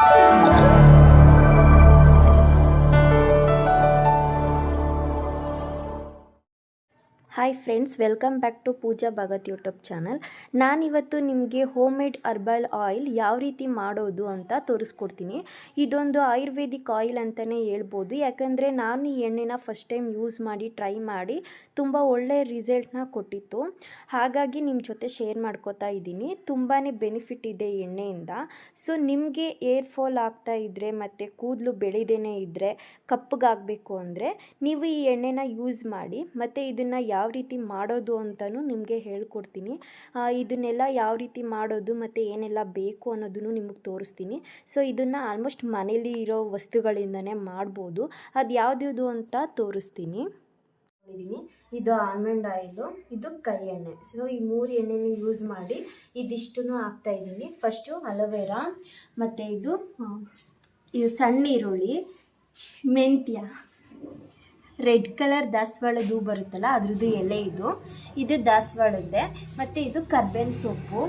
Thank you. Hi friends welcome back to Pooja Bhagat YouTube channel ನಾನಿವತ್ತು ನಿಮಗೆ home made herbal oil ಯಾವ ರೀತಿ ಮಾಡೋದು ಅಂತ ತೋರಿಸ್ಕೊಡ್ತೀನಿ. ಇದೊಂದು ಆಯುರ್ವೇದಿಕ್ ಆಯಿಲ್ ಅಂತಲೇ ಹೇಳ್ಬೋದು. ಯಾಕಂದರೆ ನಾನು ಈ ಎಣ್ಣೆನ ಫಸ್ಟ್ ಟೈಮ್ ಯೂಸ್ ಮಾಡಿ ಟ್ರೈ ಮಾಡಿ ತುಂಬ ಒಳ್ಳೆಯ ರಿಸಲ್ಟ್ನ ಕೊಟ್ಟಿತ್ತು. ಹಾಗಾಗಿ ನಿಮ್ಮ ಜೊತೆ ಶೇರ್ ಮಾಡ್ಕೋತಾ ಇದ್ದೀನಿ. ತುಂಬಾ ಬೆನಿಫಿಟ್ ಇದೆ ಎಣ್ಣೆಯಿಂದ. ಸೊ ನಿಮಗೆ ಏರ್ ಫಾಲ್ ಆಗ್ತಾ ಇದ್ದರೆ ಮತ್ತು ಕೂದಲು ಬೆಳೆದೇನೆ ಇದ್ದರೆ ಕಪ್ಪಗಾಗಬೇಕು ಅಂದರೆ ನೀವು ಈ ಎಣ್ಣೆನ ಯೂಸ್ ಮಾಡಿ, ಮತ್ತು ಇದನ್ನು ಯಾವ ರೀತಿ ಮಾಡೋದು ಅಂತಲೂ ನಿಮಗೆ ಹೇಳ್ಕೊಡ್ತೀನಿ. ಇದನ್ನೆಲ್ಲ ಯಾವ ರೀತಿ ಮಾಡೋದು ಮತ್ತು ಏನೆಲ್ಲ ಬೇಕು ಅನ್ನೋದನ್ನು ನಿಮಗೆ ತೋರಿಸ್ತೀನಿ. ಸೊ, ಇದನ್ನು ಆಲ್ಮೋಸ್ಟ್ ಮನೇಲಿ ಇರೋ ವಸ್ತುಗಳಿಂದನೇ ಮಾಡ್ಬೋದು. ಅದು ಯಾವ್ದ್ಯಾವುದು ಅಂತ ತೋರಿಸ್ತೀನಿ. ಇದು ಆಲ್ಮಂಡ್ ಆಯಿಲು, ಇದು ಕೈ ಎಣ್ಣೆ. ಸೊ, ಈ ಮೂರು ಎಣ್ಣೆನ ಯೂಸ್ ಮಾಡಿ ಇದಿಷ್ಟು ಹಾಕ್ತಾ ಇದ್ದೀನಿ. ಫಸ್ಟು ಅಲೋವೆರಾ, ಮತ್ತು ಇದು ಇದು ಸಣ್ಣ ಈರುಳ್ಳಿ, ಮೆಂತ್ಯ. ರೆಡ್ ಕಲರ್ ದಾಸವಾಳದ ಹೂ ಬರುತ್ತಲ್ಲ, ಅದ್ರದ್ದು ಎಲೆ ಇದು. ಇದು ದಾಸವಾಳದ್ದೆ. ಮತ್ತು ಇದು ಕರ್ಬೇನ್ ಸೊಪ್ಪು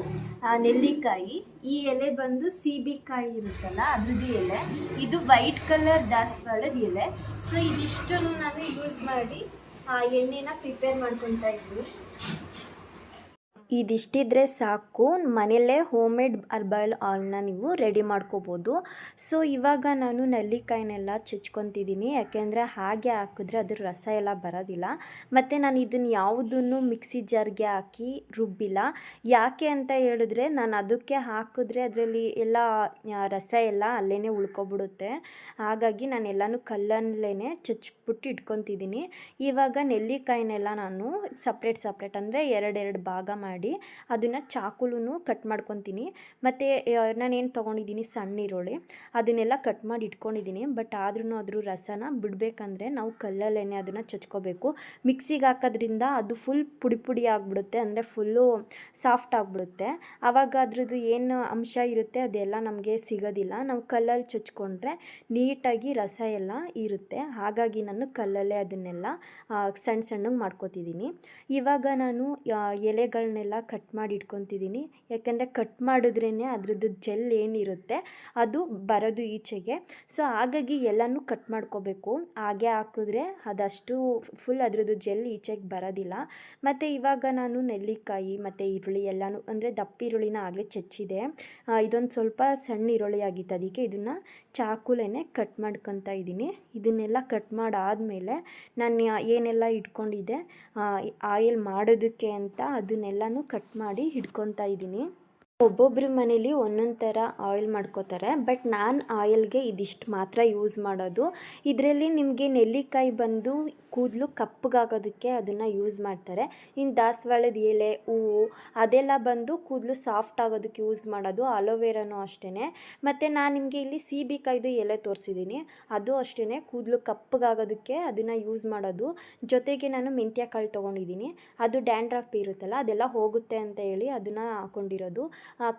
ನೆಲ್ಲಿಕಾಯಿ. ಈ ಎಲೆ ಬಂದು ಸೀಬಿಕಾಯಿ ಇರುತ್ತಲ್ಲ, ಅದ್ರದ್ದು ಎಲೆ. ಇದು ವೈಟ್ ಕಲರ್ ದಾಸವಾಳದ ಎಲೆ. ಸೊ ಇದಿಷ್ಟನ್ನು ನಾನು ಯೂಸ್ ಮಾಡಿ ಎಣ್ಣೆನ ಪ್ರಿಪೇರ್ ಮಾಡ್ಕೊತಾ ಇದ್ದೀನಿ. ಇದಿಷ್ಟಿದ್ರೆ ಸಾಕು. ಮನೆಯಲ್ಲೇ ಹೋಮ್ ಮೇಡ್ ಅರ್ಬಲ್ ಆಯಿಲ್ನ ನೀವು ರೆಡಿ ಮಾಡ್ಕೋಬೋದು. ಸೊ ಇವಾಗ ನಾನು ನೆಲ್ಲಿಕಾಯಿನೆಲ್ಲ ಚಚ್ಕೊತಿದ್ದೀನಿ. ಯಾಕೆಂದರೆ ಹಾಗೆ ಹಾಕಿದ್ರೆ ಅದ್ರ ರಸ ಎಲ್ಲ ಬರೋದಿಲ್ಲ. ಮತ್ತು ನಾನು ಇದನ್ನು ಯಾವುದನ್ನು ಮಿಕ್ಸಿ ಜಾರ್ಗೆ ಹಾಕಿ ರುಬ್ಬಿಲ್ಲ. ಯಾಕೆ ಅಂತ ಹೇಳಿದ್ರೆ ನಾನು ಅದಕ್ಕೆ ಹಾಕಿದ್ರೆ ಅದರಲ್ಲಿ ಎಲ್ಲ ರಸ ಎಲ್ಲ ಅಲ್ಲೇ ಉಳ್ಕೊಬಿಡುತ್ತೆ. ಹಾಗಾಗಿ ನಾನು ಎಲ್ಲನೂ ಕಲ್ಲಲ್ಲೇ ಚಚ್ಬಿಟ್ಟು ಇಟ್ಕೊತಿದ್ದೀನಿ. ಇವಾಗ ನೆಲ್ಲಿಕಾಯಿನೆಲ್ಲ ನಾನು ಸಪ್ರೇಟ್ ಸಪ್ರೇಟ್ ಅಂದರೆ ಎರಡೆರಡು ಭಾಗ ಮಾಡಿ ಅದನ್ನು ಚಾಕುಲೂ ಕಟ್ ಮಾಡ್ಕೊತೀನಿ. ಮತ್ತು ನಾನೇನು ತೊಗೊಂಡಿದ್ದೀನಿ ಸಣ್ಣ ಈರುಳ್ಳಿ ಅದನ್ನೆಲ್ಲ ಕಟ್ ಮಾಡಿ ಇಟ್ಕೊಂಡಿದ್ದೀನಿ. ಬಟ್ ಆದ್ರೂ ಅದ್ರ ರಸನ ಬಿಡಬೇಕಂದ್ರೆ ನಾವು ಕಲ್ಲಲ್ಲೇ ಅದನ್ನು ಚಚ್ಕೋಬೇಕು. ಮಿಕ್ಸಿಗೆ ಹಾಕೋದ್ರಿಂದ ಅದು ಫುಲ್ ಪುಡಿ ಪುಡಿ ಆಗಿಬಿಡುತ್ತೆ ಅಂದರೆ ಫುಲ್ಲು ಸಾಫ್ಟ್ ಆಗಿಬಿಡುತ್ತೆ. ಆವಾಗ ಅದ್ರದ್ದು ಏನು ಅಂಶ ಇರುತ್ತೆ ಅದೆಲ್ಲ ನಮಗೆ ಸಿಗೋದಿಲ್ಲ. ನಾವು ಕಲ್ಲಲ್ಲಿ ಚಚ್ಕೊಂಡ್ರೆ ನೀಟಾಗಿ ರಸ ಎಲ್ಲ ಇರುತ್ತೆ. ಹಾಗಾಗಿ ನಾನು ಕಲ್ಲಲ್ಲೇ ಅದನ್ನೆಲ್ಲ ಸಣ್ಣ ಸಣ್ಣಗೆ ಮಾಡ್ಕೊತಿದ್ದೀನಿ. ಇವಾಗ ನಾನು ಆ, ಎಲೆಗಳನ್ನೆಲ್ಲ ಕಟ್ ಮಾಡಿ ಇಟ್ಕೊತಿದ್ದೀನಿ ಯಾಕೆಂದರೆ ಕಟ್ ಮಾಡಿದ್ರೇ ಅದ್ರದ್ದು ಜೆಲ್ ಏನಿರುತ್ತೆ, ಅದು ಬರೋದು ಈಚೆಗೆ. ಸೊ ಹಾಗಾಗಿ ಎಲ್ಲನೂ ಕಟ್ ಮಾಡ್ಕೋಬೇಕು. ಹಾಗೆ ಹಾಕಿದ್ರೆ ಅದಷ್ಟು ಫುಲ್ ಅದ್ರದ್ದು ಜೆಲ್ ಈಚೆಗೆ ಬರೋದಿಲ್ಲ. ಮತ್ತು ಇವಾಗ ನಾನು ನೆಲ್ಲಿಕಾಯಿ, ಮತ್ತು ಈರುಳ್ಳಿ ಎಲ್ಲನೂ, ಅಂದರೆ ದಪ್ಪ ಈರುಳ್ಳಿನ ಆಗಲೇ ಚಚ್ಚಿದೆ. ಇದೊಂದು ಸ್ವಲ್ಪ ಸಣ್ಣ ಈರುಳ್ಳಿ ಆಗಿತ್ತು ಅದಕ್ಕೆ ಇದನ್ನು ಚಾಕುಲೇ ಕಟ್ ಮಾಡ್ಕೊತಾ ಇದ್ದೀನಿ. ಇದನ್ನೆಲ್ಲ ಕಟ್ ಮಾಡಾದಮೇಲೆ ನಾನು ಏನೆಲ್ಲ ಇಟ್ಕೊಂಡಿದ್ದೆ ಆಯಿಲ್ ಮಾಡೋದಕ್ಕೆ ಅಂತ ಅದನ್ನೆಲ್ಲನೂ ಕಟ್ ಮಾಡಿ ಹಿಡ್ಕೊತಾ ಇದ್ದೀನಿ. ಒಬ್ಬೊಬ್ಬರ ಮನೇಲಿ ಒಂದೊಂದು ಥರ ಆಯಿಲ್ ಮಾಡ್ಕೋತಾರೆ ಬಟ್ ನಾನು ಆಯಿಲ್ಗೆ ಇದಿಷ್ಟು ಮಾತ್ರ ಯೂಸ್ ಮಾಡೋದು. ಇದರಲ್ಲಿ ನಿಮಗೆ ನೆಲ್ಲಿಕಾಯಿ ಬಂದು ಕೂದಲು ಕಪ್ಪಗಾಗೋದಕ್ಕೆ ಅದನ್ನು ಯೂಸ್ ಮಾಡ್ತಾರೆ. ಇನ್ನು ದಾಸವಾಳದ ಎಲೆ, ಹೂವು, ಅದೆಲ್ಲ ಬಂದು ಕೂದಲು ಸಾಫ್ಟ್ ಆಗೋದಕ್ಕೆ ಯೂಸ್ ಮಾಡೋದು, ಅಲೋವೆರಾನು ಅಷ್ಟೇ ಮತ್ತು ನಾನು ನಿಮಗೆ ಇಲ್ಲಿ ಸೀಬಿಕಾಯ್ದು ಎಲೆ ತೋರಿಸಿದ್ದೀನಿ ಅದು ಅಷ್ಟೇ ಕೂದಲು ಕಪ್ಪಗಾಗೋದಕ್ಕೆ ಅದನ್ನು ಯೂಸ್ ಮಾಡೋದು. ಜೊತೆಗೆ ನಾನು ಮೆಂತ್ಯ ಕಾಳು ತೊಗೊಂಡಿದ್ದೀನಿ ಅದು ಡ್ಯಾಂಡ್ರಫ್ ಇರುತ್ತಲ್ಲ, ಅದೆಲ್ಲ ಹೋಗುತ್ತೆ ಅಂತ ಹೇಳಿ ಅದನ್ನು ಹಾಕೊಂಡಿರೋದು.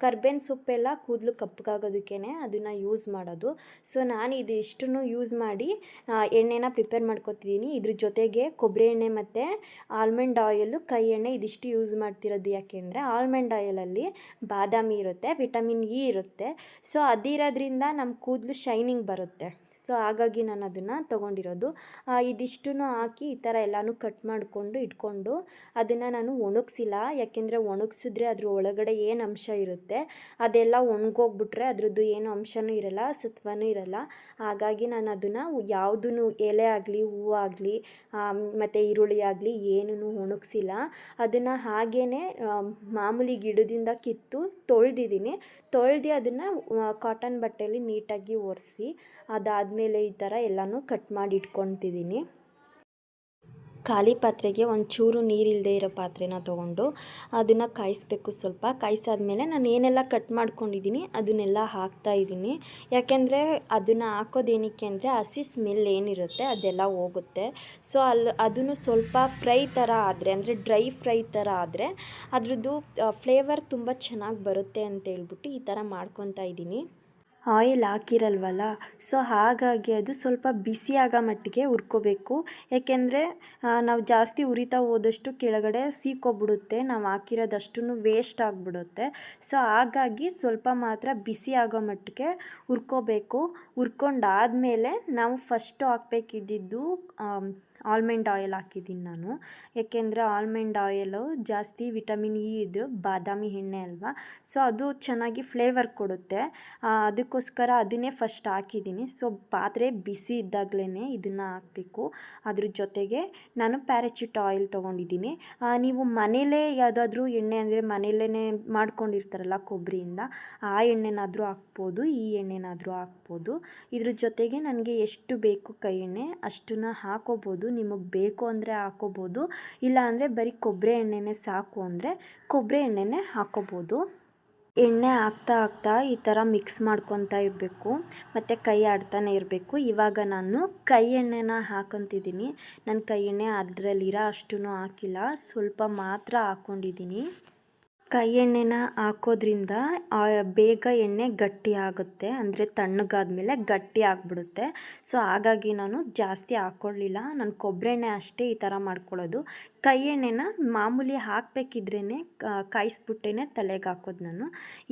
ಕರ್ಬೇವಿನ ಸೊಪ್ಪೆಲ್ಲ ಕೂದಲು ಕಪ್ಪಗಾಗೋದಕ್ಕೇ ಅದನ್ನು ಯೂಸ್ ಮಾಡೋದು. ಸೊ ನಾನು ಇದಿಷ್ಟನ್ನು ಯೂಸ್ ಮಾಡಿ ಎಣ್ಣೆನ ಪ್ರಿಪೇರ್ ಮಾಡ್ಕೊತಿದ್ದೀನಿ ಇದ್ರ ಜೊತೆಗೆ ಕೊಬ್ಬರಿ ಎಣ್ಣೆ ಮತ್ತು ಆಲ್ಮಂಡ್ ಆಯಿಲು ಕೈ ಎಣ್ಣೆ ಇದಿಷ್ಟು ಯೂಸ್ ಮಾಡ್ತಿರೋದು ಯಾಕೆಂದರೆ ಆಲ್ಮಂಡ್ ಆಯಿಲಲ್ಲಿ ಬಾದಾಮಿ ಇರುತ್ತೆ ವಿಟಮಿನ್ ಇ ಇರುತ್ತೆ. ಸೊ ಅದಿರೋದ್ರಿಂದ ನಮ್ಮ ಕೂದಲು ಶೈನಿಂಗ್ ಬರುತ್ತೆ. ಸೊ ಹಾಗಾಗಿ ನಾನು ಅದನ್ನು ತೊಗೊಂಡಿರೋದು. ಇದಿಷ್ಟು ಹಾಕಿ ಈ ಥರ ಎಲ್ಲನೂ ಕಟ್ ಮಾಡಿಕೊಂಡು ಇಟ್ಕೊಂಡು ಅದನ್ನು ನಾನು ಒಣಗಿಸಿಲ್ಲ. ಯಾಕೆಂದರೆ ಒಣಗಿಸಿದ್ರೆ ಅದ್ರ ಒಳಗಡೆ ಏನು ಅಂಶ ಇರುತ್ತೆ, ಅದೆಲ್ಲ ಒಣಗೋಗ್ಬಿಟ್ರೆ ಅದ್ರದ್ದು ಏನು ಅಂಶನೂ ಇರಲ್ಲ, ಸತ್ವನೂ ಇರಲ್ಲ. ಹಾಗಾಗಿ ನಾನು ಅದನ್ನು ಯಾವುದೂ ಎಲೆ ಆಗಲಿ ಹೂವು ಆಗಲಿ ಮತ್ತು ಈರುಳ್ಳಿ ಆಗಲಿ ಏನೂ ಒಣಗಿಸಿಲ್ಲ. ಅದನ್ನು ಹಾಗೇ ಮಾಮೂಲಿ ಗಿಡದಿಂದ ಕಿತ್ತು ತೊಳೆದಿದ್ದೀನಿ. ತೊಳೆದು ಅದನ್ನು ಕಾಟನ್ ಬಟ್ಟೆಯಲ್ಲಿ ನೀಟಾಗಿ ಒರೆಸಿ ಅದಾದಮೇಲೆ ಈ ಥರ ಎಲ್ಲನೂ ಕಟ್ ಮಾಡಿ ಇಟ್ಕೊತಿದ್ದೀನಿ ಖಾಲಿ ಪಾತ್ರೆಗೆ ಒಂಚೂರು ನೀರಿಲ್ಲದೆ ಇರೋ ಪಾತ್ರೆನ ತೊಗೊಂಡು ಅದನ್ನು ಕಾಯಿಸ್ಬೇಕು ಸ್ವಲ್ಪ. ಕಾಯಿಸಾದ್ಮೇಲೆ ನಾನು ಏನೆಲ್ಲ ಕಟ್ ಮಾಡ್ಕೊಂಡಿದ್ದೀನಿ ಅದನ್ನೆಲ್ಲ ಹಾಕ್ತಾ ಇದ್ದೀನಿ. ಯಾಕೆಂದರೆ ಅದನ್ನು ಹಾಕೋದೇನಕ್ಕೆ ಅಂದರೆ ಹಸಿ ಸ್ಮೆಲ್ ಏನಿರುತ್ತೆ ಅದೆಲ್ಲ ಹೋಗುತ್ತೆ. ಸೊ ಅಲ್ಲಿ ಅದನ್ನು ಸ್ವಲ್ಪ ಫ್ರೈ ಥರ ಆದರೆ, ಅಂದರೆ ಡ್ರೈ ಫ್ರೈ ಥರ ಆದರೆ ಅದರದ್ದು ಫ್ಲೇವರ್ ತುಂಬ ಚೆನ್ನಾಗಿ ಬರುತ್ತೆ ಅಂತ ಹೇಳ್ಬಿಟ್ಟು ಈ ಥರ ಮಾಡ್ಕೊತಾ ಇದ್ದೀನಿ. ಆಯಿಲ್ ಹಾಕಿರಲ್ವಲ್ಲ? ಸೊ, ಹಾಗಾಗಿ ಅದು ಸ್ವಲ್ಪ ಬಿಸಿ ಆಗೋ ಮಟ್ಟಿಗೆ ಹುರ್ಕೋಬೇಕು. ಏಕೆಂದರೆ ನಾವು ಜಾಸ್ತಿ ಉರಿತಾ ಹೋದಷ್ಟು ಕೆಳಗಡೆ ಸೀಕೋಬಿಡುತ್ತೆ. ನಾವು ಹಾಕಿರೋದಷ್ಟು ವೇಸ್ಟ್ ಆಗಿಬಿಡುತ್ತೆ. ಸೊ, ಹಾಗಾಗಿ ಸ್ವಲ್ಪ ಮಾತ್ರ ಬಿಸಿ ಆಗೋ ಮಟ್ಟಿಗೆ ಹುರ್ಕೋಬೇಕು. ಹುರ್ಕೊಂಡಾದ್ಮೇಲೆ ನಾವು ಫಸ್ಟು ಹಾಕ್ಬೇಕಿದ್ದಿದ್ದು ಆಲ್ಮೆಂಡ್ ಆಯಿಲ್ ಹಾಕಿದ್ದೀನಿ ನಾನು. ಏಕೆಂದರೆ ಆಲ್ಮೆಂಡ್ ಆಯಿಲು ಜಾಸ್ತಿ ವಿಟಮಿನ್ ಇ ಇದ್ದು ಬಾದಾಮಿ ಎಣ್ಣೆ ಅಲ್ವಾ? ಸೊ ಅದು ಚೆನ್ನಾಗಿ ಫ್ಲೇವರ್ ಕೊಡುತ್ತೆ. ಅದಕ್ಕೋಸ್ಕರ ಅದನ್ನೇ ಫಸ್ಟ್ ಹಾಕಿದ್ದೀನಿ. ಸೊ ಪಾತ್ರೆ ಬಿಸಿ ಇದ್ದಾಗಲೇ ಇದನ್ನು ಹಾಕಬೇಕು. ಅದ್ರ ಜೊತೆಗೆ ನಾನು ಪ್ಯಾರಾಚೂಟ್ ಆಯಿಲ್ ತೊಗೊಂಡಿದ್ದೀನಿ. ನೀವು ಮನೇಲೇ ಯಾವುದಾದ್ರೂ ಎಣ್ಣೆ ಅಂದರೆ ಮನೇಲೇ ಮಾಡ್ಕೊಂಡಿರ್ತಾರಲ್ಲ ಕೊಬ್ಬರಿಯಿಂದ, ಆ ಎಣ್ಣೆನಾದರೂ ಹಾಕ್ಬೋದು, ಈ ಎಣ್ಣೆನಾದರೂ ಹಾಕ್ಬೋದು. ಇದ್ರ ಜೊತೆಗೆ ನನಗೆ ಎಷ್ಟು ಬೇಕು ಕೈ ಎಣ್ಣೆ ಅಷ್ಟನ್ನು ಹಾಕೋಬೋದು. ನಿಮಗೆ ಬೇಕು ಅಂದರೆ ಹಾಕೋಬೋದು. ಇಲ್ಲ ಅಂದರೆ ಬರೀ ಕೊಬ್ಬರಿ ಎಣ್ಣೆನೇ ಸಾಕು ಅಂದರೆ ಕೊಬ್ಬರಿ ಎಣ್ಣೆನೇ ಹಾಕೋಬೋದು. ಎಣ್ಣೆ ಹಾಕ್ತಾ ಹಾಕ್ತಾ ಈ ಥರ ಮಿಕ್ಸ್ ಮಾಡ್ಕೊತಾ ಇರಬೇಕು. ಮತ್ತು ಕೈ ಆಡ್ತಾನೆ ಇರಬೇಕು. ಇವಾಗ ನಾನು ಕೈ ಎಣ್ಣೆನ ಹಾಕೊತಿದ್ದೀನಿ. ನನ್ನ ಕೈ ಎಣ್ಣೆ ಅದರಲ್ಲಿರೋ ಅಷ್ಟೂ ಹಾಕಿಲ್ಲ. ಸ್ವಲ್ಪ ಮಾತ್ರ ಹಾಕ್ಕೊಂಡಿದ್ದೀನಿ ಕೈ ಎಣ್ಣೆನ ಹಾಕೋದ್ರಿಂದ ಬೇಗ ಎಣ್ಣೆ ಗಟ್ಟಿ ಆಗುತ್ತೆ. ಅಂದರೆ ತಣ್ಣಗಾದ್ಮೇಲೆ ಗಟ್ಟಿ ಆಗಿಬಿಡುತ್ತೆ. ಸೊ, ಹಾಗಾಗಿ ನಾನು ಜಾಸ್ತಿ ಹಾಕ್ಕೊಳ್ಳಿಲ್ಲ ನಾನು ಕೊಬ್ಬರಿ ಎಣ್ಣೆ ಅಷ್ಟೇ ಈ ಥರ ಮಾಡ್ಕೊಳ್ಳೋದು. ಕೈ ಎಣ್ಣೆನ ಮಾಮೂಲಿ ಹಾಕಬೇಕಿದ್ರೇ ಕಾಯಿಸ್ಬಿಟ್ಟೇ ತಲೆಗೆ ಹಾಕೋದು ನಾನು.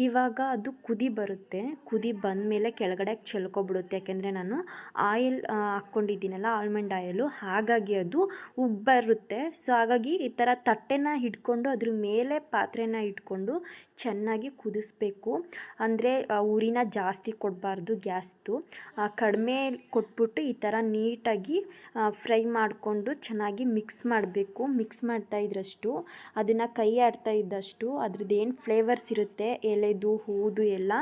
ಇವಾಗ ಅದು ಕುದಿ ಬರುತ್ತೆ. ಕುದಿ ಬಂದ ಮೇಲೆ ಕೆಳಗಡೆ ಚೆಲ್ಕೊಬಿಡುತ್ತೆ. ಯಾಕೆಂದರೆ ನಾನು ಆಯಿಲ್ ಹಾಕ್ಕೊಂಡಿದ್ದೀನಲ್ಲ, ಆಲ್ಮಂಡ್ ಆಯಿಲು. ಹಾಗಾಗಿ ಅದು ಉಬ್ಬರುತ್ತೆ. ಸೊ, ಹಾಗಾಗಿ ಈ ಥರ ತಟ್ಟೆನ ಹಿಡ್ಕೊಂಡು ಅದ್ರ ಮೇಲೆ ಪಾತ್ರೆನ ಇಟ್ಕೊಂಡು ಚೆನ್ನಾಗಿ ಕುದಿಸ್ಬೇಕು. ಅಂದರೆ ಉರಿನ ಜಾಸ್ತಿ ಕೊಡಬಾರ್ದು ಗ್ಯಾಸ್ದು. ಕಡಿಮೆ ಕೊಟ್ಬಿಟ್ಟು ಈ ಥರ ನೀಟಾಗಿ ಫ್ರೈ ಮಾಡಿಕೊಂಡು ಚೆನ್ನಾಗಿ ಮಿಕ್ಸ್ ಮಾಡಬೇಕು. ಮಿಕ್ಸ್ ಮಾಡ್ತಾ ಇದ್ರಷ್ಟು ಅದನ್ನು ಕೈ ಆಡ್ತಾ ಇದ್ದಷ್ಟು, ಅದ್ರದ್ದು ಏನು ಫ್ಲೇವರ್ಸ್ ಇರುತ್ತೆ, ಎಲೆದು, ಹೂದು ಎಲ್ಲ,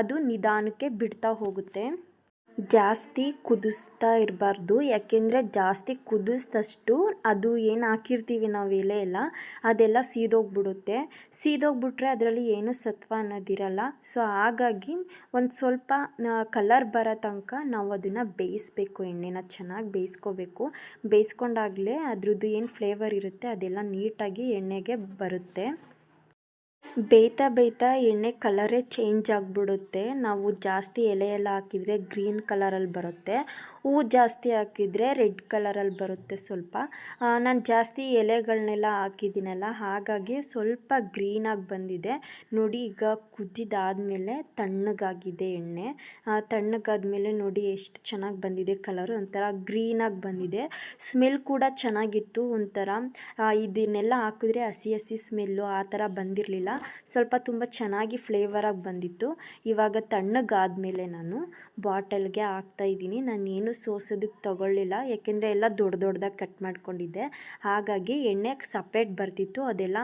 ಅದು ನಿಧಾನಕ್ಕೆ ಬಿಡ್ತಾ ಹೋಗುತ್ತೆ. ಜಾಸ್ತಿ ಕುದಿಸ್ತಾ ಇರಬಾರ್ದು. ಯಾಕೆಂದರೆ ಜಾಸ್ತಿ ಕುದಿಸ್ದಷ್ಟು ಅದು ಏನು ಹಾಕಿರ್ತೀವಿ ನಾವು ಎಲೆ ಎಲ್ಲ, ಅದೆಲ್ಲ ಸೀದೋಗ್ಬಿಡುತ್ತೆ. ಸೀದೋಗ್ಬಿಟ್ರೆ ಅದರಲ್ಲಿ ಏನು ಸತ್ವ ಅನ್ನೋದಿರಲ್ಲ. ಸೊ ಹಾಗಾಗಿ ಒಂದು ಸ್ವಲ್ಪ ಕಲರ್ ಬರೋ ತನಕ ನಾವು ಅದನ್ನು ಬೇಯಿಸ್ಬೇಕು, ಎಣ್ಣೆನ ಚೆನ್ನಾಗಿ ಬೇಯಿಸ್ಕೋಬೇಕು. ಬೇಯಿಸ್ಕೊಂಡಾಗಲೇ ಅದ್ರದ್ದು ಏನು ಫ್ಲೇವರ್ ಇರುತ್ತೆ ಅದೆಲ್ಲ ನೀಟಾಗಿ ಎಣ್ಣೆಗೆ ಬರುತ್ತೆ. ಬೇಯ್ತಾ ಬೇಯ್ತಾ ಎಣ್ಣೆ ಕಲರೇ ಚೇಂಜ್ ಆಗಿಬಿಡುತ್ತೆ. ನಾವು ಜಾಸ್ತಿ ಎಲೆ ಎಲ್ಲ ಹಾಕಿದರೆ ಗ್ರೀನ್ ಕಲರಲ್ಲಿ ಬರುತ್ತೆ. ಹೂವು ಜಾಸ್ತಿ ಹಾಕಿದರೆ ರೆಡ್ ಕಲರಲ್ಲಿ ಬರುತ್ತೆ ಸ್ವಲ್ಪ. ನಾನು ಜಾಸ್ತಿ ಎಲೆಗಳನ್ನೆಲ್ಲ ಹಾಕಿದ್ದೀನಲ್ಲ, ಹಾಗಾಗಿ ಸ್ವಲ್ಪ ಗ್ರೀನಾಗಿ ಬಂದಿದೆ. ನೋಡಿ, ಈಗ ಕುದ್ದಿದ್ದಾದಮೇಲೆ ತಣ್ಣಗಾಗಿದೆ ಎಣ್ಣೆ. ತಣ್ಣಗಾದ್ಮೇಲೆ ನೋಡಿ ಎಷ್ಟು ಚೆನ್ನಾಗಿ ಬಂದಿದೆ ಕಲರು. ಒಂಥರ ಗ್ರೀನಾಗಿ ಬಂದಿದೆ. ಸ್ಮೆಲ್ ಕೂಡ ಚೆನ್ನಾಗಿತ್ತು ಒಂಥರ. ಇದನ್ನೆಲ್ಲ ಹಾಕಿದ್ರೆ ಹಸಿ ಹಸಿ ಸ್ಮೆಲ್ಲು ಆ ಥರ ಬಂದಿರಲಿಲ್ಲ. ಸ್ವಲ್ಪ ತುಂಬ ಚೆನ್ನಾಗಿ ಫ್ಲೇವರಾಗಿ ಬಂದಿತ್ತು. ಇವಾಗ ತಣ್ಣಗಾದ್ಮೇಲೆ ನಾನು ಬಾಟಲ್ಗೆ ಹಾಕ್ತಾಯಿದ್ದೀನಿ ನಾನು ಏನು ಸೋಸೋದಕ್ಕೆ ತಗೊಳ್ಳಿಲ್ಲ. ಯಾಕೆಂದರೆ ಎಲ್ಲ ದೊಡ್ಡ ದೊಡ್ಡದಾಗಿ ಕಟ್ ಮಾಡ್ಕೊಂಡಿದ್ದೆ. ಹಾಗಾಗಿ ಎಣ್ಣೆ ಸಪ್ರೇಟ್ ಬರ್ತಿತ್ತು. ಅದೆಲ್ಲ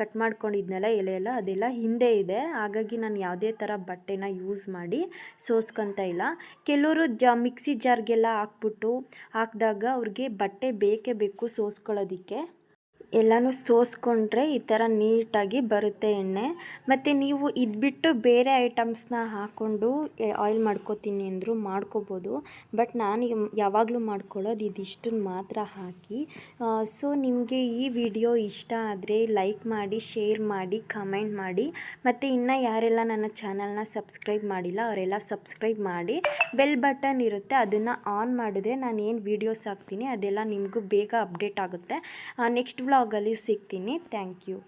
ಕಟ್ ಮಾಡ್ಕೊಂಡಿದ್ನಲ್ಲ ಎಲೆಯೆಲ್ಲ, ಅದೆಲ್ಲ ಹಿಂದೆ ಇದೆ. ಹಾಗಾಗಿ ನಾನು ಯಾವುದೇ ಥರ ಬಟ್ಟೆನ ಯೂಸ್ ಮಾಡಿ ಸೋಸ್ಕೊತ ಇಲ್ಲ. ಕೆಲವರು ಜ, ಮಿಕ್ಸಿ ಜಾರ್ಗೆಲ್ಲ ಹಾಕ್ಬಿಟ್ಟು ಹಾಕಿದಾಗ ಅವ್ರಿಗೆ ಬಟ್ಟೆ ಬೇಕೇ ಬೇಕು ಸೋಸ್ಕೊಳ್ಳೋದಕ್ಕೆ. ಎಲ್ಲನೂ ಸೋಸ್ಕೊಂಡ್ರೆ ಈ ಥರ ನೀಟಾಗಿ ಬರುತ್ತೆ ಎಣ್ಣೆ. ಮತ್ತು ನೀವು ಇದು ಬಿಟ್ಟು ಬೇರೆ ಐಟಮ್ಸ್ನ ಹಾಕ್ಕೊಂಡು ಆಯಿಲ್ ಮಾಡ್ಕೋತೀನಿ ಅಂದರೂ ಮಾಡ್ಕೋಬೋದು. ಬಟ್ ನಾನು ಯಾವಾಗಲೂ ಮಾಡ್ಕೊಳ್ಳೋದು ಇದಿಷ್ಟನ್ನು ಮಾತ್ರ ಹಾಕಿ. ಸೊ ನಿಮಗೆ ಈ ವಿಡಿಯೋ ಇಷ್ಟ ಆದರೆ ಲೈಕ್ ಮಾಡಿ, ಶೇರ್ ಮಾಡಿ, ಕಮೆಂಟ್ ಮಾಡಿ. ಮತ್ತು ಇನ್ನು ಯಾರೆಲ್ಲ ನನ್ನ ಚಾನಲ್ನ ಸಬ್ಸ್ಕ್ರೈಬ್ ಮಾಡಿಲ್ಲ, ಅವರೆಲ್ಲ ಸಬ್ಸ್ಕ್ರೈಬ್ ಮಾಡಿ. ಬೆಲ್ ಬಟನ್ ಇರುತ್ತೆ, ಅದನ್ನು ಆನ್ ಮಾಡಿದ್ರೆ ನಾನು ಏನು ವೀಡಿಯೋಸ್ ಹಾಕ್ತೀನಿ ಅದೆಲ್ಲ ನಿಮಗೂ ಬೇಗ ಅಪ್ಡೇಟ್ ಆಗುತ್ತೆ. ನೆಕ್ಸ್ಟ್ ವ್ಲಾಗಲ್ಲಿ ಸಿಗ್ತೀನಿ. Thank you.